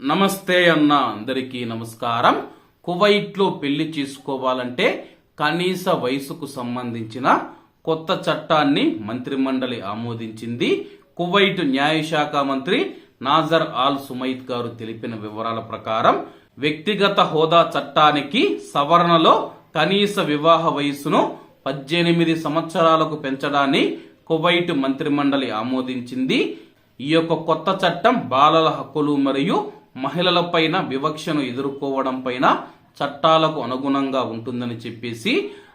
నమస్తే అన్న అందరికీ నమస్కారం. కువైట్లో పెళ్ళి చేసుకోవాలంటే కనీస వయసుకు సంబంధించిన కొత్త చట్టాన్ని మంత్రిమండలి ఆమోదించింది. కువైట్ న్యాయశాఖ మంత్రి నాజర్ ఆల్ సుమైత్ గారు తెలిపిన వివరాల ప్రకారం వ్యక్తిగత హోదా చట్టానికి సవరణలో కనీస వివాహ వయసును పద్దెనిమిది సంవత్సరాలకు పెంచడాన్ని కువైట్ మంత్రిమండలి ఆమోదించింది. ఈ యొక్క కొత్త చట్టం బాలల హక్కులు మరియు మహిళలపైన వివక్షను ఎదుర్కోవడం పైన చట్టాలకు అనుగుణంగా ఉంటుందని చెప్పేసి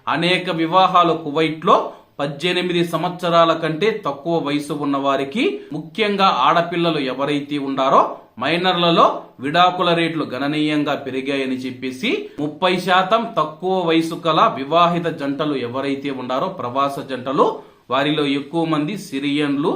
అనేక వివాహాలు కువైట్లో పద్దెనిమిది సంవత్సరాల కంటే తక్కువ వయసు ఉన్న వారికి ముఖ్యంగా ఆడపిల్లలు ఎవరైతే ఉండారో మైనర్లలో విడాకుల రేట్లు గణనీయంగా పెరిగాయని చెప్పేసి ముప్పై శాతం తక్కువ వయసు కల వివాహిత జంటలు ఎవరైతే ఉండారో ప్రవాస జంటలు వారిలో ఎక్కువ మంది సిరియన్లు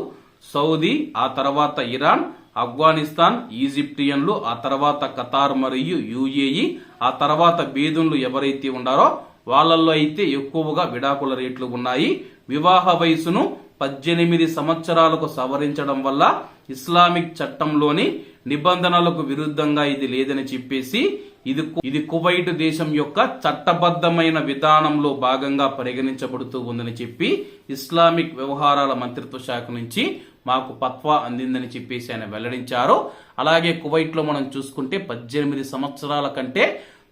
సౌదీ ఆ తర్వాత ఇరాన్ ఆఫ్ఘనిస్తాన్ ఈజిప్టియన్లు ఆ తర్వాత ఖతార్ మరియు యుఏఈ ఆ తర్వాత బేదున్లు ఎవరైతే ఉన్నారో వాళ్ళల్లో అయితే ఎక్కువగా విడాకుల రేట్లు ఉన్నాయి. వివాహ వయసును పద్దెనిమిది సంవత్సరాలకు సవరించడం వల్ల ఇస్లామిక్ చట్టంలోని నిబంధనలకు విరుద్ధంగా ఇది లేదని చెప్పేసి ఇది కు- ఇది కువైట్ దేశం యొక్క చట్టబద్ధమైన విధానంలో భాగంగా పరిగణించబడుతూ ఉందని చెప్పి ఇస్లామిక్ వ్యవహారాల మంత్రిత్వ శాఖ నుంచి మాకు పత్వా అందిందని చెప్పేసి ఆయన వెల్లడించారు. అలాగే కువైట్లో మనం చూసుకుంటే పద్దెనిమిది సంవత్సరాల కంటే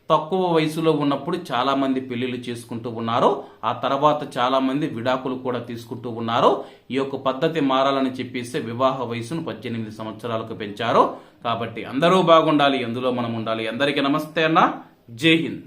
తక్కువ వయసులో ఉన్నప్పుడు చాలా మంది పెళ్ళిళ్ళు చేసుకుంటూ ఉన్నారు. ఆ తర్వాత చాలా మంది విడాకులు కూడా తీసుకుంటూ ఉన్నారు. ఈ యొక్క పద్ధతి మారాలని చెప్పేసి వివాహ వయసును పద్దెనిమిది సంవత్సరాలకు పెంచారు. కాబట్టి అందరూ బాగుండాలి ఎందులో మనం ఉండాలి. అందరికీ నమస్తే అన్న. జై హింద్.